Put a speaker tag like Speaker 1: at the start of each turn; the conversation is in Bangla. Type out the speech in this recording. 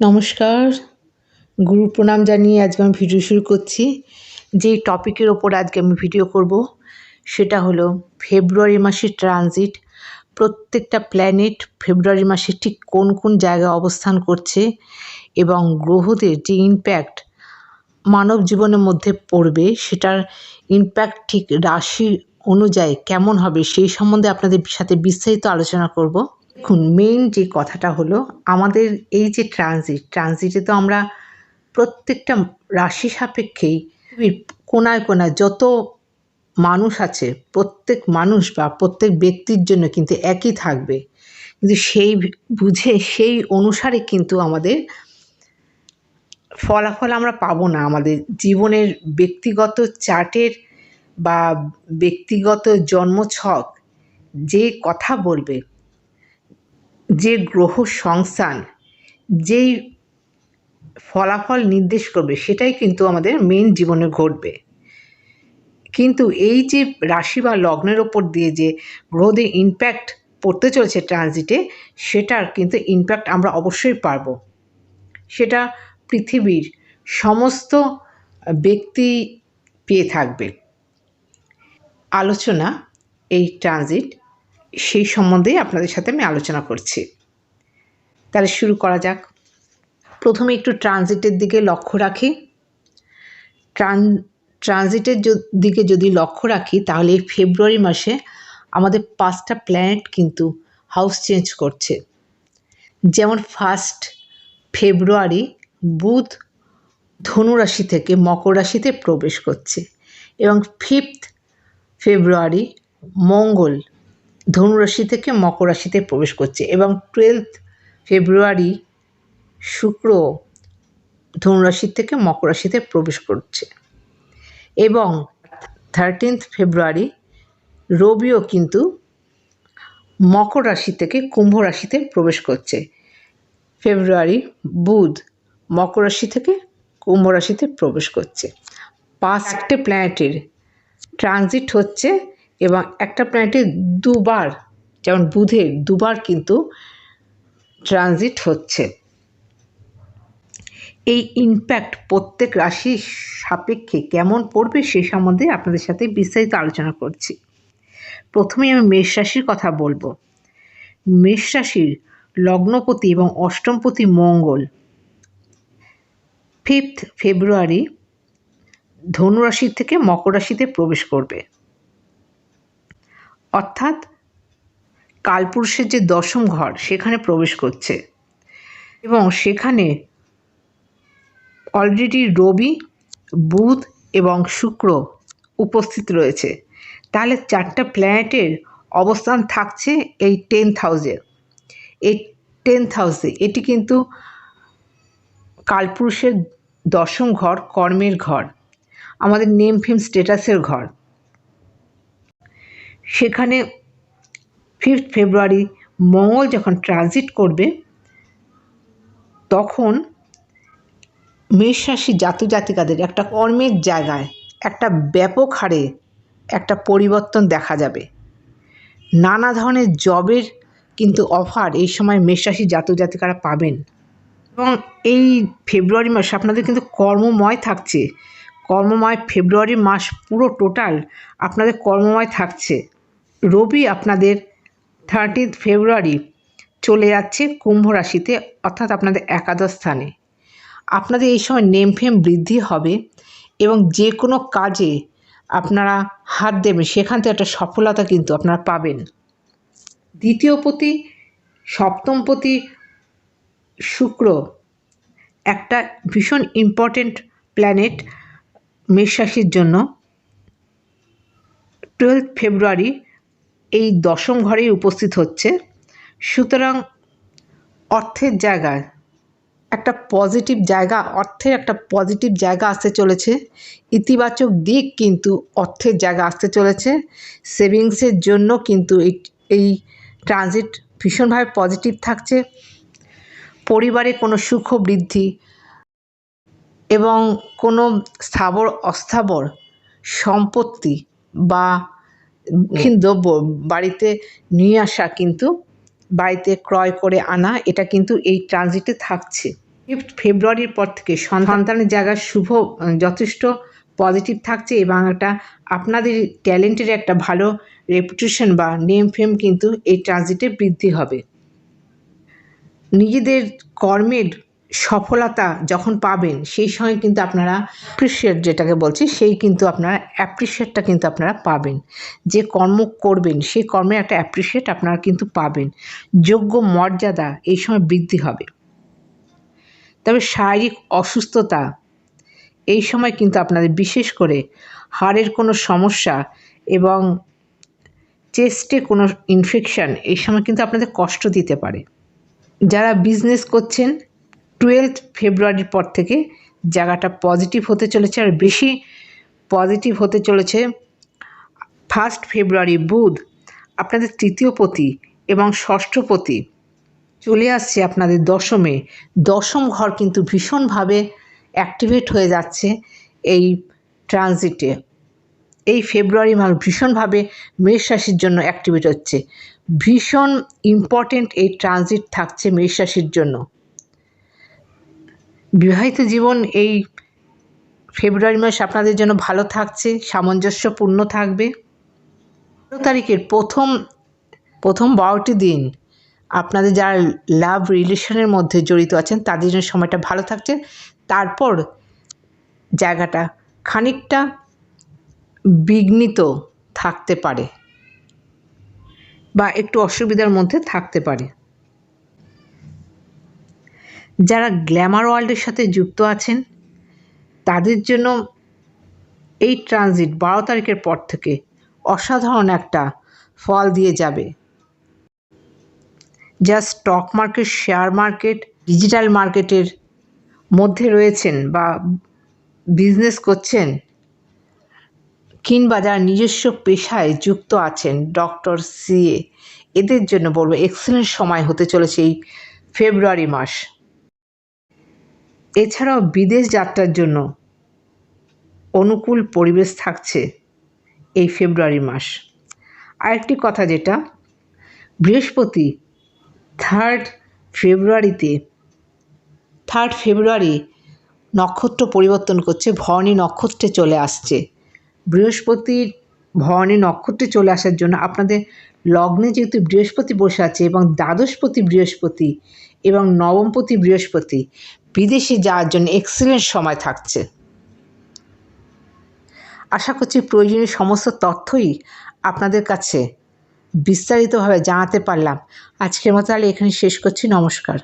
Speaker 1: নমস্কার। গুরু প্রণাম জানিয়ে আজকে আমি ভিডিও শুরু করছি। যে টপিকের ওপর আজকে আমি ভিডিও করব, সেটা হলো ফেব্রুয়ারি মাসের ট্রানজিট প্রত্যেকটা প্ল্যানেট ফেব্রুয়ারি মাসে ঠিক কোন কোন জায়গায় অবস্থান করছে এবং গ্রহদের যে ইম্প্যাক্ট মানব জীবনের মধ্যে পড়বে, সেটার ইম্প্যাক্ট ঠিক রাশি অনুযায়ী কেমন হবে, সেই সম্বন্ধে আপনাদের সাথে বিস্তারিত আলোচনা করব। দেখুন মেইন যে কথাটা হলো, আমাদের এই যে ট্রানজিট ট্রানজিটে তো আমরা প্রত্যেকটা রাশি সাপেক্ষেই কোনায় কোনায় যত মানুষ আছে, প্রত্যেক মানুষ বা প্রত্যেক ব্যক্তির জন্য কিন্তু একই থাকবে। কিন্তু সেই বুঝে সেই অনুসারে কিন্তু আমাদের ফলাফল আমরা পাবো না। আমাদের জীবনের ব্যক্তিগত চার্টের বা ব্যক্তিগত জন্মছক যে কথা বলবে যে গ্রহ সংস্থান, যেই ফলাফল নির্দেশ করবে, সেটাই কিন্তু আমাদের মেন জীবনে ঘটবে। কিন্তু এই যে রাশি বা লগ্নের ওপর দিয়ে যে গ্রহদের ইম্প্যাক্ট পড়তে চলেছে ট্রানজিটে সেটার কিন্তু ইম্প্যাক্ট আমরা অবশ্যই পারব। সেটা পৃথিবীর সমস্ত ব্যক্তি পেয়ে থাকবে। আলোচনা, এই ট্রানজিট সেই সম্বন্ধেই আপনাদের সাথে আমি আলোচনা করছি। তাহলে শুরু করা যাক। প্রথমে একটু ট্রানজিটের দিকে লক্ষ্য রাখি। ট্রান ট্রানজিটের দিকে যদি লক্ষ্য রাখি, তাহলে এই ফেব্রুয়ারি মাসে আমাদের পাঁচটা প্ল্যানেট কিন্তু হাউস চেঞ্জ করছে। যেমন ফার্স্ট ফেব্রুয়ারি বুধ ধনুরাশি থেকে মকর রাশিতে প্রবেশ করছে এবং ফিফথ ফেব্রুয়ারি মঙ্গল ধনুরাশি থেকে মকর রাশিতে প্রবেশ করছে এবং টুয়েলথ ফেব্রুয়ারি শুক্র ধনুরাশি থেকে মকর রাশিতে প্রবেশ করছে। এবং থার্টিন্থ ফেব্রুয়ারি রবিও কিন্তু মকর রাশি থেকে কুম্ভ রাশিতে প্রবেশ করছে। ফেব্রুয়ারি বুধ মকর রাশি থেকে কুম্ভ রাশিতে প্রবেশ করছে। পাঁচটে প্ল্যানেটের ট্রানজিট হচ্ছে এবং একটা প্ল্যানেটে দুবার, যেমন বুধের দুবার কিন্তু ট্রানজিট হচ্ছে। এই ইম্প্যাক্ট প্রত্যেক রাশির সাপেক্ষে কেমন পড়বে সে সম্বন্ধে আপনাদের সাথে বিস্তারিত আলোচনা করছি। প্রথমে আমি মেষ রাশির কথা বলব। মেষ রাশির লগ্নপতি এবং অষ্টমপতি মঙ্গল। ফিফথ ফেব্রুয়ারি ধনুরাশি থেকে মকর রাশিতে প্রবেশ করবে। অর্থাৎ কালপুরুষের যে দশম ঘর, সেখানে প্রবেশ করছে। এবং সেখানে অলরেডি রবি, বুধ এবং শুক্র উপস্থিত রয়েছে। তাহলে চারটা প্ল্যানেটের অবস্থান থাকছে এই টেন্থ হাউসে এই টেন্থ হাউসে এটি কিন্তু কালপুরুষের দশম ঘর, কর্মের ঘর। আমাদের নেম ফেম স্টেটাসের ঘর। সেখানে ফিফথ ফেব্রুয়ারি মঙ্গল যখন ট্রানজিট করবে, তখন মেষ রাশি জাতক জাতিকাদের একটা কর্মের জায়গায় একটা ব্যাপক হারে একটা পরিবর্তন দেখা যাবে। নানা ধরনের জবের কিন্তু অফার এই সময় মেষ রাশি জাতক জাতিকারা পাবেন। এবং এই ফেব্রুয়ারি মাস আপনাদের কিন্তু কর্মময় থাকছে। কর্মময় ফেব্রুয়ারি মাস পুরো টোটাল আপনাদের কর্মময় থাকছে। রবি আপনাদের থার্টিথ ফেব্রুয়ারি চলে যাচ্ছে কুম্ভ রাশিতে, অর্থাৎ আপনাদের একাদশ স্থানে। আপনাদের এই সময় নেম ফেম বৃদ্ধি হবে এবং যে কোনো কাজে আপনারা হাত দেবেন, সেখান থেকে একটা সফলতা কিন্তু আপনারা পাবেন। দ্বিতীয় পতি, সপ্তম পতি শুক্র, একটা ভীষণ ইম্পর্টেন্ট প্ল্যানেট মেষ রাশির জন্য। টুয়েলভ ফেব্রুয়ারি এই দশম ঘরেই উপস্থিত হচ্ছে। সুতরাং অর্থের জায়গায় একটা পজিটিভ জায়গা, অর্থের একটা পজিটিভ জায়গা আসতে চলেছে। ইতিবাচক দিক কিন্তু অর্থের জায়গা আসতে চলেছে। সেভিংসের জন্য কিন্তু এই এই ট্রানজিট ভীষণভাবে পজিটিভ থাকছে। পরিবারে কোনো সুখ বৃদ্ধি এবং কোনো স্থাবর, অস্থাবর সম্পত্তি বা দ্রব্য বাড়িতে নিয়ে আসা কিন্তু, বাড়িতে ক্রয় করে আনা, এটা কিন্তু এই ট্রানজিটে থাকছে। ফেব্রুয়ারির পর থেকে সন্তানের জায়গায় শুভ যথেষ্ট পজিটিভ থাকছে এবং একটা আপনাদের ট্যালেন্টের একটা ভালো রেপুটেশন বা নেম ফেম কিন্তু এই ট্রানজিটে বৃদ্ধি হবে। নিজেদের কর্মের সফলতা যখন পাবেন, সেই সময় কিন্তু আপনারা অ্যাপ্রিসিয়েট যেটাকে বলছি, সেই কিন্তু আপনারা অ্যাপ্রিসিয়েটটা কিন্তু আপনারা পাবেন। যে কর্ম করবেন, সেই কর্মে একটা অ্যাপ্রিসিয়েট আপনারা কিন্তু পাবেন। যোগ্য মর্যাদা এই সময় বৃদ্ধি হবে। তবে শারীরিক অসুস্থতা এই সময় কিন্তু আপনাদের বিশেষ করে হাড়ের কোনো সমস্যা এবং চেস্টে কোনো ইনফেকশন এই সময় কিন্তু আপনাদের কষ্ট দিতে পারে। যারা বিজনেস করছেন টুয়েলথ ফেব্রুয়ারির পর থেকে জায়গাটা পজিটিভ হতে চলেছে আর বেশি পজিটিভ হতে চলেছে ফার্স্ট ফেব্রুয়ারি বুধ। আপনাদের তৃতীয় পতি এবং ষষ্ঠপতি চলে আসছে আপনাদের দশমে। দশম ঘর কিন্তু ভীষণভাবে অ্যাক্টিভেট হয়ে যাচ্ছে এই ট্রানজিটে এই ফেব্রুয়ারি মাস ভীষণভাবে মেষ রাশির জন্য অ্যাক্টিভেট হচ্ছে। ভীষণ ইম্পর্টেন্ট এই ট্রানজিট থাকছে মেষ রাশির জন্য। বিবাহিত জীবন এই ফেব্রুয়ারি মাস আপনাদের জন্য ভালো থাকছে, সামঞ্জস্যপূর্ণ থাকবে। বারো তারিখের প্রথম প্রথম বারোটি দিন আপনাদের যারা লাভ রিলেশনের মধ্যে জড়িত আছেন, তাদের জন্য সময়টা ভালো থাকছে। তারপর জায়গাটা খানিকটা বিঘ্নিত থাকতে পারে বা একটু অসুবিধার মধ্যে থাকতে পারে। যারা গ্ল্যামার ওয়ার্ল্ডের সাথে যুক্ত আছেন, তাদের জন্য এই ট্রানজিট বারো তারিখের পর থেকে অসাধারণ একটা ফল দিয়ে যাবে। যা stock market, share market, digital মার্কেটের মধ্যে রয়েছেন বা বিজনেস করছেন কিংবা যারা নিজস্ব পেশায় যুক্ত আছেন, ডক্টর সিএ এদের জন্য বলব এক্সেলেন্ট সময় হতে চলেছে এই ফেব্রুয়ারি মাস। এছাড়াও বিদেশ যাত্রার জন্য অনুকূল পরিবেশ থাকছে এই ফেব্রুয়ারি মাস। আরেকটি কথা যেটা, বৃহস্পতি থার্ড ফেব্রুয়ারিতে থার্ড ফেব্রুয়ারি নক্ষত্র পরিবর্তন করছে, ভরণী নক্ষত্রে চলে আসছে। বৃহস্পতির ভরণী নক্ষত্রে চলে আসার জন্য আপনাদের লগ্নে যেহেতু বৃহস্পতি বসে আছে এবং দ্বাদশপতি বৃহস্পতি এবং নবমপতি বৃহস্পতি বিদেশে যাওয়ার জন্য এক্সেলেন্ট সময় থাকছে। আশা করছি প্রয়োজনীয় সমস্ত তথ্যই আপনাদের কাছে বিস্তারিতভাবে জানাতে পারলাম। আজকের মতো তাহলে এখানে শেষ করছি। নমস্কার।